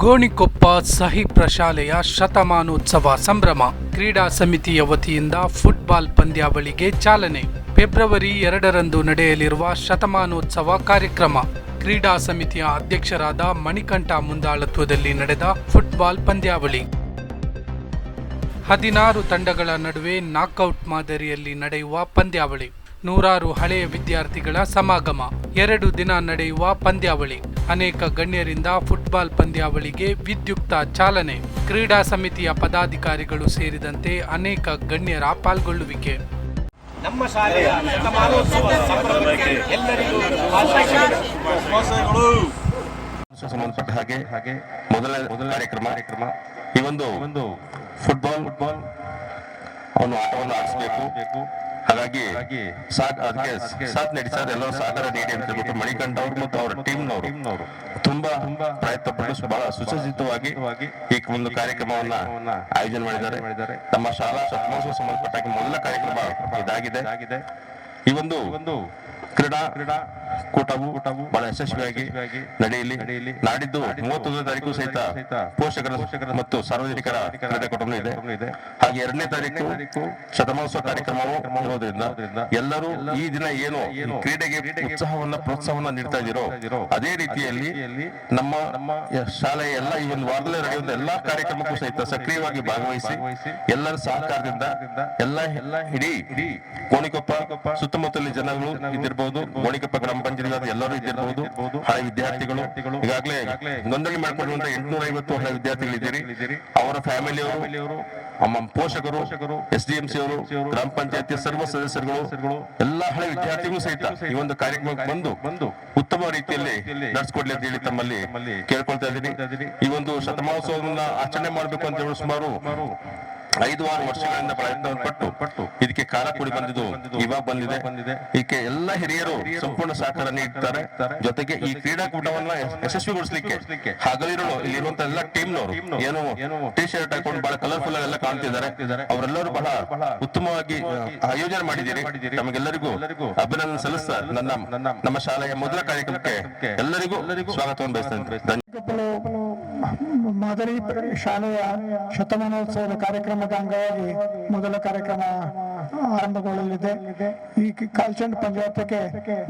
ಗೋಣಿಕೊಪ್ಪ ಸಹಿ ಪ್ರಶಾಲೆಯ ಶತಮಾನೋತ್ಸವ ಸಂಭ್ರಮ. ಕ್ರೀಡಾ ಸಮಿತಿಯ ವತಿಯಿಂದ ಫುಟ್ಬಾಲ್ ಪಂದ್ಯಾವಳಿಗೆ ಚಾಲನೆ. ಫೆಬ್ರವರಿ ಎರಡರಂದು ನಡೆಯಲಿರುವ ಶತಮಾನೋತ್ಸವ ಕಾರ್ಯಕ್ರಮ. ಕ್ರೀಡಾ ಸಮಿತಿಯ ಅಧ್ಯಕ್ಷರಾದ ಮಣಿಕಂಠ ಮುಂದಾಳತ್ವದಲ್ಲಿ ನಡೆದ ಫುಟ್ಬಾಲ್ ಪಂದ್ಯಾವಳಿ. ಹದಿನಾರು ತಂಡಗಳ ನಡುವೆ ನಾಕೌಟ್ ಮಾದರಿಯಲ್ಲಿ ನಡೆಯುವ ಪಂದ್ಯಾವಳಿ. ನೂರಾರು ಹಳೆಯ ವಿದ್ಯಾರ್ಥಿಗಳ ಸಮಾಗಮ. ಎರಡು ದಿನ ನಡೆಯುವ ಪಂದ್ಯಾವಳಿ. ಅನೇಕ ಗಣ್ಯರಿಂದ ಫುಟ್ಬಾಲ್ ಪಂದ್ಯಾವಳಿಗೆ ವಿದ್ಯುಕ್ತ ಚಾಲನೆ. ಕ್ರೀಡಾ ಸಮಿತಿಯ ಪದಾಧಿಕಾರಿಗಳು ಸೇರಿದಂತೆ ಅನೇಕ ಗಣ್ಯರ ಪಾಲ್ಗೊಳ್ಳುವಿಕೆ. ನಮ್ಮ ಶಾಲೆಯ ಶತಮಾನೋತ್ಸವ ಸಂಭ್ರಮಕ್ಕೆ ಎಲ್ಲರಿಗೂ ಸಂಬಂಧಪಟ್ಟ ಹಾಗೆ ಹಾಗೆ ಮೊದಲ ಮೊದಲ ಕಾರ್ಯಕ್ರಮ. ಕಾರ್ಯಕ್ರಮ ಈ ಒಂದು ಒಂದು ಫುಟ್ಬಾಲ್ ಫುಟ್ಬಾಲ್ ಅವನು ಆಟವನ್ನು ಆಡಿಸಬೇಕು. ಬೇಕು ಹಾಗಾಗಿ ಅದಕ್ಕೆ ಸಾಥ್ ನೀಡಿ ಸರ್ ಎಲ್ಲರೂ ಸಹಕಾರ ನೀಡಿ ಅಂತ ಹೇಳ್ಬಿಟ್ಟು ಮಣಿಕಂಠ ಅವರು ಮತ್ತು ಅವರ ಟೀಮ್ನವರು ತುಂಬಾ ಪ್ರಯತ್ನ ಪಟ್ಟು ಬಹಳ ಸುಸಜ್ಜಿತವಾಗಿ ಈ ಒಂದು ಕಾರ್ಯಕ್ರಮವನ್ನ ಆಯೋಜನೆ ಮಾಡಿದ್ದಾರೆ ನಮ್ಮ ಶಾಲಾ ಸಂಬಂಧಪಟ್ಟ ಮೊದಲ ಕಾರ್ಯಕ್ರಮ ಇದಾಗಿದೆ ಈ ಒಂದು ಕ್ರೀಡಾ ಕೂಟವು ಬಹಳ ಯಶಸ್ವಿಯಾಗಿ ನಡೆಯಲಿ. ನಾಡಿದ್ದು ಮೂವತ್ತೊಂದನೇ ತಾರೀಕು ಸಹಿತ ಪೋಷಕರ ಮತ್ತು ಸಾರ್ವಜನಿಕರ ಕ್ರೀಡಾಕೂಟವನ್ನು ಇದೆ. ಹಾಗೆ ಎರಡನೇ ತಾರೀಕು ಶತಮಾನೋತ್ಸವ ಕಾರ್ಯಕ್ರಮವು ಇರೋದ್ರಿಂದ ಎಲ್ಲರೂ ಈ ದಿನ ಏನು ಕ್ರೀಡೆಗೆ ಉತ್ಸಾಹವನ್ನ, ಪ್ರೋತ್ಸಾಹವನ್ನ ನೀಡ್ತಾ ಇದ್ದೀರೋ, ಅದೇ ರೀತಿಯಲ್ಲಿ ನಮ್ಮ ಶಾಲೆಯ ಎಲ್ಲ ಈ ಒಂದು ವಾರದಲ್ಲೇ ನಡೆಯುವಂತ ಎಲ್ಲಾ ಕಾರ್ಯಕ್ರಮಕ್ಕೂ ಸಹಿತ ಸಕ್ರಿಯವಾಗಿ ಭಾಗವಹಿಸಿ ಎಲ್ಲರ ಸಹಕಾರದಿಂದ ಎಲ್ಲ ಎಲ್ಲ ಇಡೀ ಕೋಣಿಕೊಪ್ಪ ಸುತ್ತಮುತ್ತಲಿನ ಜನಗಳು ಇದ್ದಿರಬಹುದು ಕೋಣಿಕೊಪ್ಪ ಗ್ರಾಮ ಪಂಚಾಯತ್ ಎಲ್ಲರೂ ಇದ್ದಿರಬಹುದು ಹಳೆ ವಿದ್ಯಾರ್ಥಿಗಳು, ಈಗಾಗಲೇ ನೋಂದಣಿ ಮಾಡಿಕೊಂಡಿರುವಂತಹ ಎಂಟುನೂರ ಐವತ್ತು ಹಳೆ ವಿದ್ಯಾರ್ಥಿಗಳು ಇದ್ದೀರಿ ಅವರ ಫ್ಯಾಮಿಲಿಯವರು ಪೋಷಕರು ಎಸ್ ಡಿ ಎಂ ಸಿ ಅವರು, ಗ್ರಾಮ ಪಂಚಾಯತಿ ಸರ್ವ ಸದಸ್ಯರುಗಳು, ಎಲ್ಲ ಹಳೆ ವಿದ್ಯಾರ್ಥಿಗಳು ಸಹಿತ ಈ ಒಂದು ಕಾರ್ಯಕ್ರಮಕ್ಕೆ ಬಂದು ಬಂದು ಉತ್ತಮ ರೀತಿಯಲ್ಲಿ ನಡೆಸ್ಕೊಡ್ಲಿ ಅಂತ ಹೇಳಿ ತಮ್ಮಲ್ಲಿ ಕೇಳ್ಕೊಳ್ತಾ ಇದ್ದೀನಿ. ಈ ಒಂದು ಶತಮಾನೋತ್ಸವವನ್ನ ಆಚರಣೆ ಮಾಡಬೇಕು ಅಂತ ಹೇಳಿ ಸುಮಾರು ಐದು ಆರು ವರ್ಷಗಳಿಂದ ಪ್ರಯತ್ನವನ್ನು ಪಟ್ಟು ಪಟ್ಟು ಇದಕ್ಕೆ ಕಾಲ ಕೂಡಿ ಬಂದಿದ್ದು ಇವಾಗ ಬಂದಿದೆ. ಇದಕ್ಕೆ ಎಲ್ಲ ಹಿರಿಯರು ಸಂಪೂರ್ಣ ಸಹಕಾರ ನೀಡ್ತಾರೆ. ಜೊತೆಗೆ ಈ ಕ್ರೀಡಾಕೂಟವನ್ನ ಯಶಸ್ವಿಗೊಳಿಸಲಿಕ್ಕೆ ಹಗಲಿರುಳು ಇಲ್ಲಿರುವಂತ ಎಲ್ಲ ಟೀಮ್ನವರು ಏನು ಏನು ಟಿ ಶರ್ಟ್ ಹಾಕೊಂಡು ಬಹಳ ಕಲರ್ಫುಲ್ ಎಲ್ಲ ಕಾಣ್ತಿದ್ದಾರೆ. ಅವರೆಲ್ಲರೂ ಬಹಳ ಉತ್ತಮವಾಗಿ ಆಯೋಜನೆ ಮಾಡಿದ್ದೀರಿ. ನಮಗೆಲ್ಲರಿಗೂ ಅಭಿನಂದನೆ ಸಲ್ಲಿಸ್ತಾ ನನ್ನ ನಮ್ಮ ಶಾಲೆಯ ಮೊದಲ ಕಾರ್ಯಕ್ರಮಕ್ಕೆ ಎಲ್ಲರಿಗೂ ಸ್ವಾಗತವನ್ನು ಬಯಸ್ತೇನೆ ಮಾದರಿ ಶಾಲೆಯ ಶತಮಾನೋತ್ಸವದ ಕಾರ್ಯಕ್ರಮದ ಅಂಗವಾಗಿ ಮೊದಲ ಕಾರ್ಯಕ್ರಮ ಆರಂಭಗೊಳ್ಳಲಿದೆ. ಈ ಕಾಲ್ಚಂಡ್ ಪಂಚಾಯತ್ಗೆ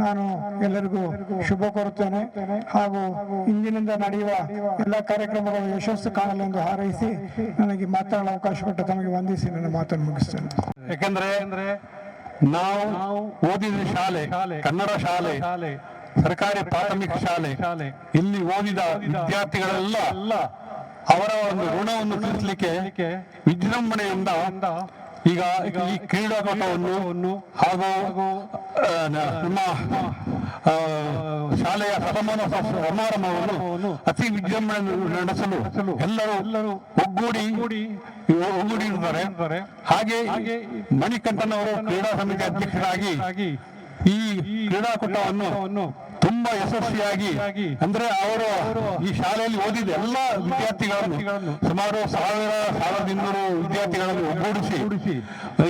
ನಾನು ಎಲ್ಲರಿಗೂ ಶುಭ ಕೋರುತ್ತೇನೆ. ಹಾಗೂ ಇಂದಿನಿಂದ ನಡೆಯುವ ಎಲ್ಲ ಕಾರ್ಯಕ್ರಮಗಳು ಯಶಸ್ಸು ಕಾಣಲೆಂದು ಹಾರೈಸಿ ನನಗೆ ಮಾತನಾಡಲು ಅವಕಾಶ ಕೊಟ್ಟ ತಮಗೆ ವಂದಿಸಿ ನನ್ನ ಮಾತನ್ನು ಮುಗಿಸ್ತೇನೆ. ಯಾಕೆಂದ್ರೆ ನಾವು ಓದಿದ ಶಾಲೆ ಕನ್ನಡ ಶಾಲೆ ಸರ್ಕಾರಿ ಪ್ರಾಥಮಿಕ ಶಾಲೆ. ಇಲ್ಲಿ ಓದಿದ ವಿದ್ಯಾರ್ಥಿಗಳೆಲ್ಲ ಅವರ ಒಂದು ಋಣವನ್ನು ತೀರಿಸಲಿಕ್ಕೆ ವಿಜೃಂಭಣೆಯಿಂದ ಈಗ ಈ ಕ್ರೀಡಾಕೂಟವನ್ನು ಹಾಗೂ ನಮ್ಮ ಶಾಲೆಯ ಶತಮಾನ ಸಮಾರಂಭವನ್ನು ಅತಿ ವಿಜೃಂಭಣೆ ನಡೆಸಲು ಎಲ್ಲರೂ ಎಲ್ಲರೂ ಒಗ್ಗೂಡಿ ಒಗ್ಗೂಡಿರುತ್ತಾರೆ ಹಾಗೆ ಮಣಿಕಂಠನವರು ಕ್ರೀಡಾ ಸಮಿತಿ ಅಧ್ಯಕ್ಷರಾಗಿ ಈ ಕ್ರೀಡಾಕೂಟವನ್ನು ತುಂಬಾ ಯಶಸ್ವಿಯಾಗಿ ಅಂದ್ರೆ ಅವರು ಈ ಶಾಲೆಯಲ್ಲಿ ಓದಿದ ಎಲ್ಲ ವಿದ್ಯಾರ್ಥಿಗಳನ್ನು ಸುಮಾರು ಸಾವಿರ ಸಾವಿರದ ಇನ್ನೂರು ವಿದ್ಯಾರ್ಥಿಗಳನ್ನು ಒಗ್ಗೂಡಿಸಿ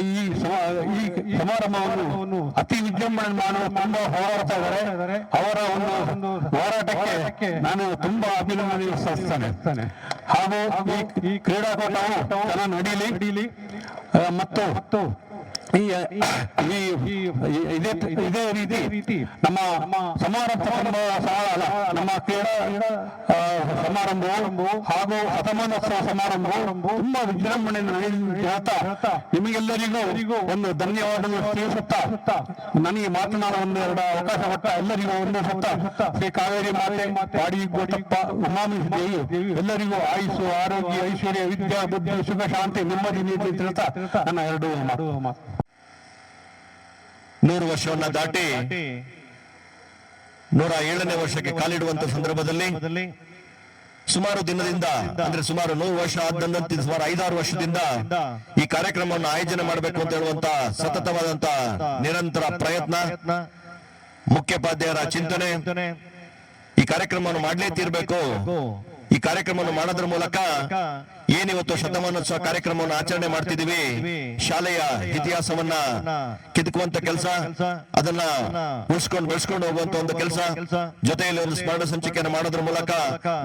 ಈ ಸಮ- ಈ ಸಮಾರಂಭವನ್ನು ಅತಿ ವಿಜೃಂಭಣೆ ಮಾಡಲು ತುಂಬಾ ಹೋರಾಡ್ತಾ ಇದ್ದಾರೆ. ಅವರ ಒಂದು ಹೋರಾಟಕ್ಕೆ ನಾನು ತುಂಬಾ ಅಭಿನಂದನೆ ಸಲ್ಲಿಸ್ತೇನೆ. ಹಾಗೂ ಈ- ಕ್ರೀಡಾಕೂಟವು ನಡೀಲಿ ಮತ್ತು ಈ ಇದೇ ಇದೇ ರೀತಿ ನಮ್ಮ ಸಮಾರಂಭ ಅಲ್ಲ, ನಮ್ಮ ಕ್ರೀಡಾ ಸಮಾರಂಭ ಹಾಗೂ ಶತಮಾನೋತ್ಸವ ಸಮಾರಂಭ ತುಂಬಾ ವಿಜೃಂಭಣೆಯಿಂದ ಹೇಳ್ತಾ ನಿಮಗೆಲ್ಲರಿಗೂ ಒಂದು ಧನ್ಯವಾದ ತಿಳಿಸುತ್ತಾ ನನಗೆ ಮಾತನಾಡುವ ಒಂದು ಎರಡು ಅವಕಾಶ ಕೊಟ್ಟ ಎಲ್ಲರಿಗೂ ಒಂದು ಸುತ್ತ ಶ್ರೀ ಕಾವೇರಿ ಮಾತೆ ಪಾಡಿ ಗೋಟಪ್ಪ ಉಮಾಮಿ ದೇವಿ ಎಲ್ಲರಿಗೂ ಆಯುಷು ಆರೋಗ್ಯ, ಐಶ್ವರ್ಯ, ವಿದ್ಯಾ, ಬುದ್ಧಿ, ಸುಖ, ಶಾಂತಿ, ನೆಮ್ಮದಿ ನೀತಿ ತಿಳಿತಾ ನನ್ನ ಎರಡು ಮಾತು ನೂರು ವರ್ಷವನ್ನ ದಾಟಿ ನೂರ ಏಳನೇ ವರ್ಷಕ್ಕೆ ಕಾಲಿಡುವಂತ ಸಂದರ್ಭದಲ್ಲಿ ಸುಮಾರು ದಿನದಿಂದ, ಅಂದ್ರೆ ಸುಮಾರು ನೂರು ವರ್ಷ ಆದ ನಂತರ ಸುಮಾರು ಐದಾರು ವರ್ಷದಿಂದ ಈ ಕಾರ್ಯಕ್ರಮವನ್ನು ಆಯೋಜನೆ ಮಾಡಬೇಕು ಅಂತ ಹೇಳುವಂತ ಸತತವಾದಂತ ನಿರಂತರ ಪ್ರಯತ್ನ, ಮುಖ್ಯೋಪಾಧ್ಯಾಯರ ಚಿಂತನೆ ಈ ಕಾರ್ಯಕ್ರಮವನ್ನು ಮಾಡಲೇ ತೀರ್ಬೇಕು. ಕಾರ್ಯಕ್ರಮವನ್ನು ಮಾಡೋದ್ರ ಮೂಲಕ ಏನಿವತ್ತು ಶತಮಾನೋತ್ಸವ ಕಾರ್ಯಕ್ರಮವನ್ನು ಆಚರಣೆ ಮಾಡ್ತಿದೀವಿ ಶಾಲೆಯ ಇತಿಹಾಸವನ್ನ ಕಿತ್ಕುವಂತ ಕೆಲಸ, ಅದನ್ನ ಉಳಿಸ್ಕೊಂಡು ಬೆಳೆಸ್ಕೊಂಡು ಹೋಗುವಂತ ಒಂದು ಕೆಲಸ, ಜೊತೆಯಲ್ಲಿ ಒಂದು ಸ್ಮರಣ ಸಂಚಿಕೆಯನ್ನು ಮಾಡೋದ್ರ ಮೂಲಕ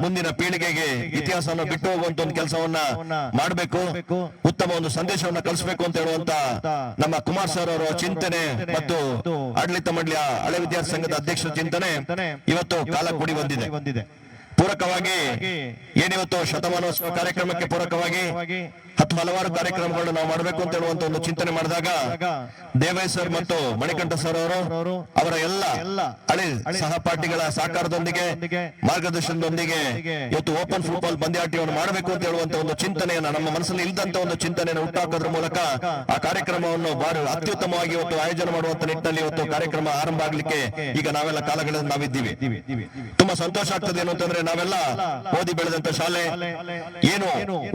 ಮುಂದಿನ ಪೀಳಿಗೆಗೆ ಇತಿಹಾಸವನ್ನು ಬಿಟ್ಟು ಹೋಗುವಂತ ಒಂದು ಕೆಲಸವನ್ನ ಮಾಡಬೇಕು. ಉತ್ತಮ ಒಂದು ಸಂದೇಶವನ್ನ ಕಲಿಸಬೇಕು ಅಂತ ಹೇಳುವಂತ ನಮ್ಮ ಕುಮಾರ್ ಸರ್ ಅವರ ಚಿಂತನೆ ಮತ್ತು ಆಡಳಿತ ಮಂಡಳಿಯ ಹಳೆ ವಿದ್ಯಾರ್ಥಿ ಸಂಘದ ಅಧ್ಯಕ್ಷರ ಚಿಂತನೆ ಇವತ್ತು ಕಾಲ ಕೂಡಿ ಬಂದಿದೆ. ಪೂರಕವಾಗಿ ಏನಿವತ್ತು ಶತಮಾನೋತ್ಸವ ಕಾರ್ಯಕ್ರಮಕ್ಕೆ ಪೂರಕವಾಗಿ ಹತ್ತು ಹಲವಾರು ಕಾರ್ಯಕ್ರಮಗಳನ್ನು ನಾವು ಮಾಡಬೇಕು ಅಂತ ಹೇಳುವಂತ ಒಂದು ಚಿಂತನೆ ಮಾಡಿದಾಗ ದೇವಯ್ಯ ಸರ್ ಮತ್ತು ಮಣಿಕಂಠ ಸರ್ ಅವರು, ಅವರ ಎಲ್ಲ ಹಳೆ ಸಹಪಾಠಿಗಳ ಸಹಕಾರದೊಂದಿಗೆ, ಮಾರ್ಗದರ್ಶನದೊಂದಿಗೆ ಇವತ್ತು ಓಪನ್ ಫುಟ್ಬಾಲ್ ಪಂದ್ಯಾಟವನ್ನು ಮಾಡಬೇಕು ಅಂತ ಹೇಳುವಂತ ಒಂದು ಚಿಂತನೆಯನ್ನ, ನಮ್ಮ ಮನಸ್ಸಲ್ಲಿ ಇಲ್ದಂತ ಒಂದು ಚಿಂತನೆಯನ್ನು ಹುಟ್ಟಾಕೋದ್ರ ಮೂಲಕ ಆ ಕಾರ್ಯಕ್ರಮವನ್ನು ಬಾರಿ ಅತ್ಯುತ್ತಮವಾಗಿ ಇವತ್ತು ಆಯೋಜನೆ ಮಾಡುವಂತ ನಿಟ್ಟಿನಲ್ಲಿ ಇವತ್ತು ಕಾರ್ಯಕ್ರಮ ಆರಂಭ ಆಗ್ಲಿಕ್ಕೆ ಈಗ ನಾವೆಲ್ಲ ಕಾಲಗಳಲ್ಲಿ ನಾವಿದ್ದೀವಿ. ತುಂಬಾ ಸಂತೋಷ ಆಗ್ತದೆ ಏನು ಅಂತಂದ್ರೆ ನಾವೆಲ್ಲ ಓದಿ ಬೆಳೆದಂತ ಶಾಲೆ. ಏನು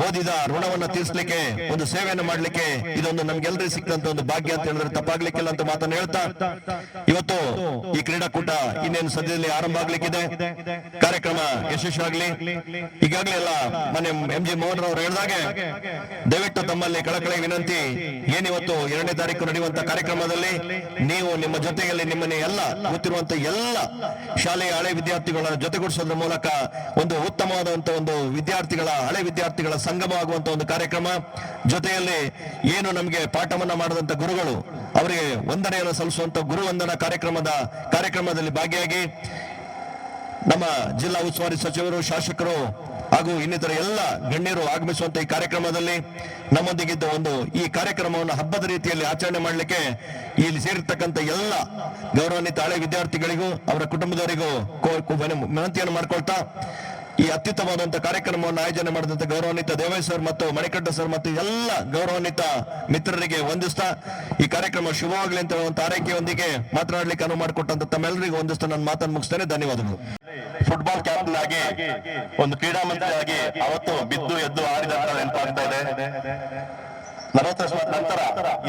ಓದಿದ ಋಣವನ್ನ ತೀರ್ಸ್ಲಿಕ್ಕೆ, ಒಂದು ಸೇವೆಯನ್ನು ಮಾಡ್ಲಿಕ್ಕೆ ಇದೊಂದು ನಮ್ಗೆಲ್ಲರಿಗೂ ಸಿಕ್ಕಂತ ಒಂದು ಭಾಗ್ಯ ಅಂತ ಹೇಳಿದ್ರೆ ತಪ್ಪಾಗ್ಲಿಕ್ಕಿಲ್ಲ ಅಂತ ಮಾತನ್ನ ಹೇಳ್ತಾ, ಇವತ್ತು ಈ ಕ್ರೀಡಾಕೂಟ ಇನ್ನೇನು ಸದ್ಯದಲ್ಲಿ ಆರಂಭ ಆಗ್ಲಿಕ್ಕಿದೆ. ಕಾರ್ಯಕ್ರಮ ಯಶಸ್ವಿಯಾಗ್ಲಿ. ಈಗಾಗಲೇ ಎಲ್ಲ ಮನೆ ಎಂ ಜಿ ಮೋಹನ್ ಅವರು ಹೇಳಿದಾಗೆ, ದಯವಿಟ್ಟು ತಮ್ಮಲ್ಲಿ ಕಳಕಳಿ ವಿನಂತಿ ಏನಿವತ್ತು ಎರಡನೇ ತಾರೀಕು ನಡೆಯುವಂತ ಕಾರ್ಯಕ್ರಮದಲ್ಲಿ ನೀವು ನಿಮ್ಮ ಜೊತೆಯಲ್ಲಿ ನಿಮ್ಮನ್ನ ಎಲ್ಲ ಗೊತ್ತಿರುವಂತ ಎಲ್ಲ ಶಾಲೆಯ ಹಳೆ ವಿದ್ಯಾರ್ಥಿಗಳ ಜೊತೆಗೂಡಿಸೋದ್ರ ಮೂಲಕ ಒಂದು ಉತ್ತಮವಾದಂತ ಒಂದು ವಿದ್ಯಾರ್ಥಿಗಳ, ಹಳೆ ವಿದ್ಯಾರ್ಥಿಗಳ ಸಂಗಮ ಆಗುವಂತ ಒಂದು ಕಾರ್ಯಕ್ರಮ. ಜೊತೆಯಲ್ಲಿ ಏನು ನಮಗೆ ಪಾಠವನ್ನ ಮಾಡಿದಂತ ಗುರುಗಳು, ಅವರಿಗೆ ವಂದನೆಯನ್ನು ಸಲ್ಲಿಸುವಂತ ಗುರು ವಂದನಾ ಕಾರ್ಯಕ್ರಮದ ಕಾರ್ಯಕ್ರಮದಲ್ಲಿ ಭಾಗಿಯಾಗಿ ನಮ್ಮ ಜಿಲ್ಲಾ ಉಸ್ತುವಾರಿ ಸಚಿವರು, ಶಾಸಕರು ಹಾಗೂ ಇನ್ನಿತರ ಎಲ್ಲ ಗಣ್ಯರು ಆಗಮಿಸುವಂತ ಈ ಕಾರ್ಯಕ್ರಮದಲ್ಲಿ ನಮ್ಮೊಂದಿಗಿದ್ದ ಒಂದು ಈ ಕಾರ್ಯಕ್ರಮವನ್ನು ಹಬ್ಬದ ರೀತಿಯಲ್ಲಿ ಆಚರಣೆ ಮಾಡಲಿಕ್ಕೆ ಇಲ್ಲಿ ಸೇರಿರ್ತಕ್ಕಂಥ ಎಲ್ಲ ಗೌರವಾನ್ವಿತ ಹಳೆ ವಿದ್ಯಾರ್ಥಿಗಳಿಗೂ ಅವರ ಕುಟುಂಬದವರಿಗೂ ವಿನಂತಿಯನ್ನು ಮಾಡ್ಕೊಳ್ತಾ ಈ ಅತ್ಯುತ್ತಮವಾದಂತ ಕಾರ್ಯಕ್ರಮವನ್ನು ಆಯೋಜನೆ ಮಾಡಿದಂತ ಗೌರವಾನ್ವಿತ ದೇವೈ ಸರ್ ಮತ್ತು ಮಣಿಕಂಠ ಸರ್ ಮತ್ತು ಎಲ್ಲ ಗೌರವಾನ್ವಿತ ಮಿತ್ರರಿಗೆ ವಂದಿಸ್ತಾ ಈ ಕಾರ್ಯಕ್ರಮ ಶುಭವಾಗಲಿ ಅಂತ ಹೇಳುವಂತ ಆರೈಕೆಯೊಂದಿಗೆ ಮಾತನಾಡಲಿಕ್ಕೆ ಅನುವು ಮಾಡಿಕೊಟ್ಟಂತ ತಮ್ಮೆಲ್ಲರಿಗೂ ವಂದಿಸ್ತಾ ನನ್ನ ಮಾತನ್ನು ಮುಗಿಸ್ತೇನೆ. ಧನ್ಯವಾದಗಳು. ಫುಟ್ಬಾಲ್ ಕ್ಯಾಪ್ಟನ್ ಆಗಿ ಒಂದು ಕ್ರೀಡಾ ಮಂತ್ರಿಯಾಗಿ ಅವತ್ತು ಬಿದ್ದು ಎದ್ದು ಆಡಿದ ನೆನಪಾಗ್ತಾ ಇದೆ. ನಲವತ್ತು ನಂತರ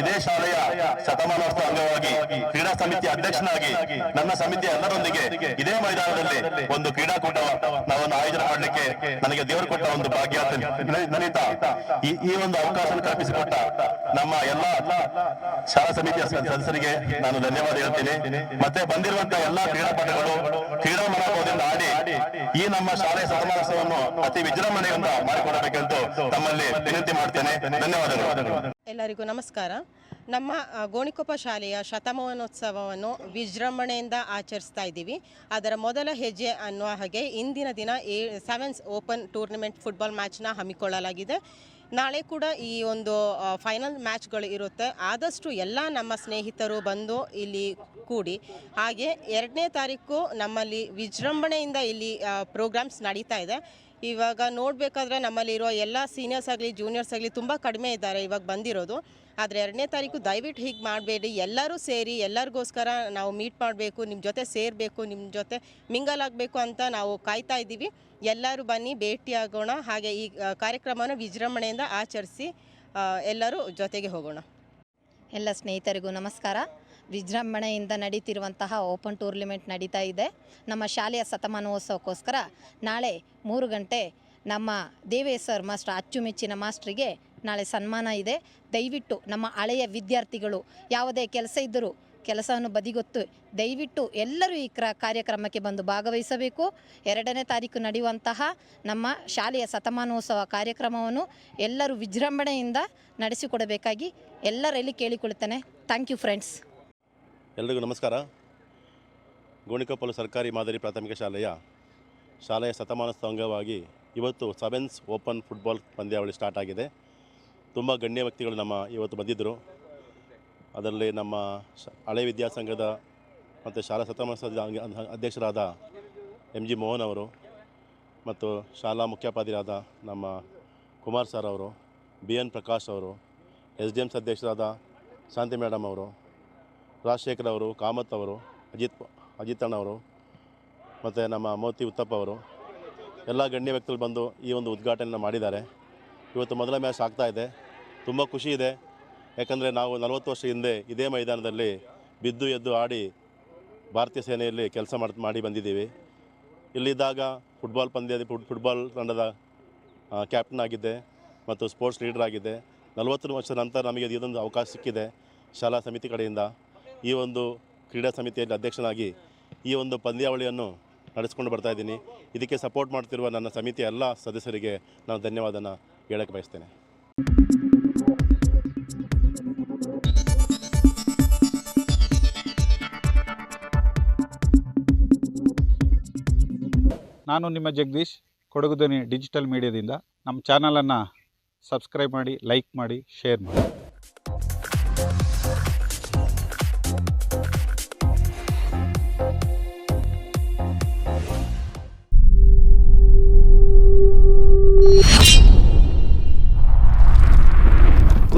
ಇದೇ ಶಾಲೆಯ ಶತಮಾನೋತ್ಸವ ಅಂಗವಾಗಿ ಕ್ರೀಡಾ ಸಮಿತಿ ಅಧ್ಯಕ್ಷನಾಗಿ ನನ್ನ ಸಮಿತಿಯ ಎಲ್ಲರೊಂದಿಗೆ ಇದೇ ಮೈದಾನದಲ್ಲಿ ಒಂದು ಕ್ರೀಡಾಕೂಟ ನಾವನ್ನು ಆಯೋಜನೆ ಮಾಡಲಿಕ್ಕೆ ನನಗೆ ದೇವರು ಕೊಟ್ಟ ಒಂದು ಭಾಗ್ಯ ನನಿತಾ, ಈ ಈ ಒಂದು ಅವಕಾಶ ಕಲ್ಪಿಸಿಕೊಟ್ಟ ನಮ್ಮ ಎಲ್ಲ ಶಾಲಾ ಸಮಿತಿಯ ಸದಸ್ಯರಿಗೆ ನಾನು ಧನ್ಯವಾದ ಹೇಳ್ತೀನಿ. ಮತ್ತೆ ಬಂದಿರುವಂತಹ ಎಲ್ಲಾ ಕ್ರೀಡಾಪಟುಗಳು ಕ್ರೀಡಾ ಮನೋಭಾವದಿಂದ ಆಡಿ ಈ ನಮ್ಮ ಶಾಲೆಯ ಶತಮಾನೋತ್ಸವವನ್ನು ಅತಿ ವಿಜೃಂಭಣೆಯಿಂದ ಮಾಡಿಕೊಡಬೇಕೆಂದು ತಮ್ಮಲ್ಲಿ ವಿನಂತಿ ಮಾಡ್ತೇನೆ. ಧನ್ಯವಾದಗಳು. ಎಲ್ಲರಿಗೂ ನಮಸ್ಕಾರ. ನಮ್ಮ ಗೋಣಿಕೊಪ್ಪ ಶಾಲೆಯ ಶತಮಾನೋತ್ಸವವನ್ನು ವಿಜೃಂಭಣೆಯಿಂದ ಆಚರಿಸ್ತಾ ಇದ್ದೀವಿ. ಅದರ ಮೊದಲ ಹೆಜ್ಜೆ ಅನ್ನುವ ಹಾಗೆ ಇಂದಿನ ದಿನ A sevens open tournament football ಮ್ಯಾಚ್ನ ಹಮ್ಮಿಕೊಳ್ಳಲಾಗಿದೆ. ನಾಳೆ ಕೂಡ ಈ ಒಂದು ಫೈನಲ್ ಮ್ಯಾಚ್ಗಳು ಇರುತ್ತೆ. ಆದಷ್ಟು ಎಲ್ಲ ನಮ್ಮ ಸ್ನೇಹಿತರು ಬಂದು ಇಲ್ಲಿ ಕೂಡಿ, ಹಾಗೆ ಎರಡನೇ ತಾರೀಕು ನಮ್ಮಲ್ಲಿ ವಿಜೃಂಭಣೆಯಿಂದ ಇಲ್ಲಿ ಪ್ರೋಗ್ರಾಮ್ಸ್ ನಡೀತಾ ಇದೆ. ಇವಾಗ ನೋಡಬೇಕಾದ್ರೆ ನಮ್ಮಲ್ಲಿರೋ ಎಲ್ಲ ಸೀನಿಯರ್ಸ್ ಆಗಲಿ ಜೂನಿಯರ್ಸ್ ಆಗಲಿ ತುಂಬ ಕಡಿಮೆ ಇದ್ದಾರೆ ಇವಾಗ ಬಂದಿರೋದು. ಆದರೆ ಎರಡನೇ ತಾರೀಕು ದಯವಿಟ್ಟು ಹೀಗೆ ಮಾಡಬೇಡಿ. ಎಲ್ಲರೂ ಸೇರಿ ಎಲ್ಲರಿಗೋಸ್ಕರ ನಾವು ಮೀಟ್ ಮಾಡಬೇಕು ನಿಮ್ಮ ಜೊತೆ ಸೇರಬೇಕು ನಿಮ್ಮ ಜೊತೆ ಮಿಂಗಲ್ ಆಗಬೇಕು ಅಂತ ನಾವು ಕಾಯ್ತಾ ಇದ್ದೀವಿ. ಎಲ್ಲರೂ ಬನ್ನಿ ಭೇಟಿಯಾಗೋಣ ಹಾಗೆ ಈ ಕಾರ್ಯಕ್ರಮನ ವಿಜೃಂಭಣೆಯಿಂದ ಆಚರಿಸಿ ಎಲ್ಲರೂ ಜೊತೆಗೆ ಹೋಗೋಣ. ಎಲ್ಲ ಸ್ನೇಹಿತರಿಗೂ ನಮಸ್ಕಾರ. ವಿಜೃಂಭಣೆಯಿಂದ ನಡೀತಿರುವಂತಹ ಓಪನ್ ಟೂರ್ನಿಮೆಂಟ್ ನಡೀತಾ ಇದೆ. ನಮ್ಮ ಶಾಲೆಯ ಶತಮಾನೋತ್ಸವಕ್ಕೋಸ್ಕರ ನಾಳೆ ಮೂರು ಗಂಟೆ ನಮ್ಮ ದೇವೇ ಸರ್ ಮಾಸ್ಟರ್ ಅಚ್ಚುಮೆಚ್ಚಿನ ಮಾಸ್ಟ್ರಿಗೆ ನಾಳೆ ಸನ್ಮಾನ ಇದೆ. ದಯವಿಟ್ಟು ನಮ್ಮ ಹಳೆಯ ವಿದ್ಯಾರ್ಥಿಗಳು ಯಾವುದೇ ಕೆಲಸ ಇದ್ದರೂ ಕೆಲಸವನ್ನು ಬದಿಗೊತ್ತು ದಯವಿಟ್ಟು ಎಲ್ಲರೂ ಈ ಕ್ರ ಕಾರ್ಯಕ್ರಮಕ್ಕೆ ಬಂದು ಭಾಗವಹಿಸಬೇಕು. ಎರಡನೇ ತಾರೀಕು ನಡೆಯುವಂತಹ ನಮ್ಮ ಶಾಲೆಯ ಶತಮಾನೋತ್ಸವ ಕಾರ್ಯಕ್ರಮವನ್ನು ಎಲ್ಲರೂ ವಿಜೃಂಭಣೆಯಿಂದ ನಡೆಸಿಕೊಡಬೇಕಾಗಿ ಎಲ್ಲರಲ್ಲಿ ಕೇಳಿಕೊಳ್ಳುತ್ತೇನೆ. Thank you friends. ಎಲ್ರಿಗೂ ನಮಸ್ಕಾರ. ಗೋಣಿಕೊಪ್ಪಲು ಸರ್ಕಾರಿ ಮಾದರಿ ಪ್ರಾಥಮಿಕ ಶಾಲೆಯ ಶಾಲೆಯ ಶತಮಾನೋತ್ಸವ ಅಂಗವಾಗಿ ಇವತ್ತು ಸೆವೆನ್ಸ್ ಓಪನ್ ಫುಟ್ಬಾಲ್ ಪಂದ್ಯಾವಳಿ ಸ್ಟಾರ್ಟ್ ಆಗಿದೆ. ತುಂಬ ಗಣ್ಯ ವ್ಯಕ್ತಿಗಳು ನಮ್ಮ ಇವತ್ತು ಬಂದಿದ್ದರು. ಅದರಲ್ಲಿ ನಮ್ಮ ಶ, ಹಳೆ ವಿದ್ಯಾಸಂಘದ ಮತ್ತು ಶಾಲಾ ಶತಮಾನೋತ್ಸವದ ಅಧ್ಯಕ್ಷರಾದ ಎಂ ಜಿ ಮೋಹನ್ ಅವರು ಮತ್ತು ಶಾಲಾ ಮುಖ್ಯೋಪಾಧ್ಯಾಯರಾದ ನಮ್ಮ ಕುಮಾರ್ ಸರ್ ಅವರು ಬಿ ಎನ್ ಪ್ರಕಾಶ್ ಅವರು ಎಸ್ ಡಿ ಎಮ್ಸ್ ಅಧ್ಯಕ್ಷರಾದ ಶಾಂತಿ ಮೇಡಮ್ ಅವರು ರಾಜಶೇಖರ್ ಅವರು ಕಾಮತ್ ಅವರು, ಅಜಿತ್ ಅಜಿತ್ ಅವರು ಮತ್ತು ನಮ್ಮ ಮೋತಿ ಉತ್ತಪ್ಪ ಅವರು ಎಲ್ಲ ಗಣ್ಯ ವ್ಯಕ್ತಿಗಳು ಬಂದು ಈ ಒಂದು ಉದ್ಘಾಟನೆಯನ್ನು ಮಾಡಿದ್ದಾರೆ. ಇವತ್ತು ಮೊದಲ ಮ್ಯಾಚ್ ಆಗ್ತಾ ಇದೆ. ತುಂಬ ಖುಷಿ ಇದೆ. ಯಾಕಂದರೆ ನಾವು ನಲವತ್ತು ವರ್ಷ ಹಿಂದೆ ಇದೇ ಮೈದಾನದಲ್ಲಿ ಬಿದ್ದು ಎದ್ದು ಆಡಿ ಭಾರತೀಯ ಸೇನೆಯಲ್ಲಿ ಕೆಲಸ ಮಾಡಿ ಮಾಡಿ ಬಂದಿದ್ದೀವಿ. ಇಲ್ಲಿದ್ದಾಗ ಫುಟ್ಬಾಲ್ ಪಂದ್ಯದ ಫುಟ್ ಫುಟ್ಬಾಲ್ ತಂಡದ ಕ್ಯಾಪ್ಟನ್ ಆಗಿದ್ದೆ ಮತ್ತು ಸ್ಪೋರ್ಟ್ಸ್ ಲೀಡರ್ ಆಗಿದ್ದೆ. ನಲವತ್ತು ವರ್ಷದ ನಂತರ ನಮಗೆ ಇದೊಂದು ಅವಕಾಶ ಸಿಕ್ಕಿದೆ ಶಾಲಾ ಸಮಿತಿ ಕಡೆಯಿಂದ. ಈ ಒಂದು ಕ್ರೀಡಾ ಸಮಿತಿಯಲ್ಲಿ ಅಧ್ಯಕ್ಷನಾಗಿ ಈ ಒಂದು ಪಂದ್ಯಾವಳಿಯನ್ನು ನಡೆಸ್ಕೊಂಡು ಬರ್ತಾ ಇದ್ದೀನಿ. ಇದಕ್ಕೆ ಸಪೋರ್ಟ್ ಮಾಡ್ತಿರುವ ನನ್ನ ಸಮಿತಿಯ ಎಲ್ಲ ಸದಸ್ಯರಿಗೆ ನಾನು ಧನ್ಯವಾದನ ಹೇಳಕ್ಕೆ ಬಯಸ್ತೇನೆ. ನಾನು ನಿಮ್ಮ ಜಗದೀಶ್ ಕೊಡಗುದನಿ ಡಿಜಿಟಲ್ ಮೀಡಿಯಾದಿಂದ. ನಮ್ಮ ಚಾನಲನ್ನು ಸಬ್ಸ್ಕ್ರೈಬ್ ಮಾಡಿ, ಲೈಕ್ ಮಾಡಿ, ಶೇರ್ ಮಾಡಿ.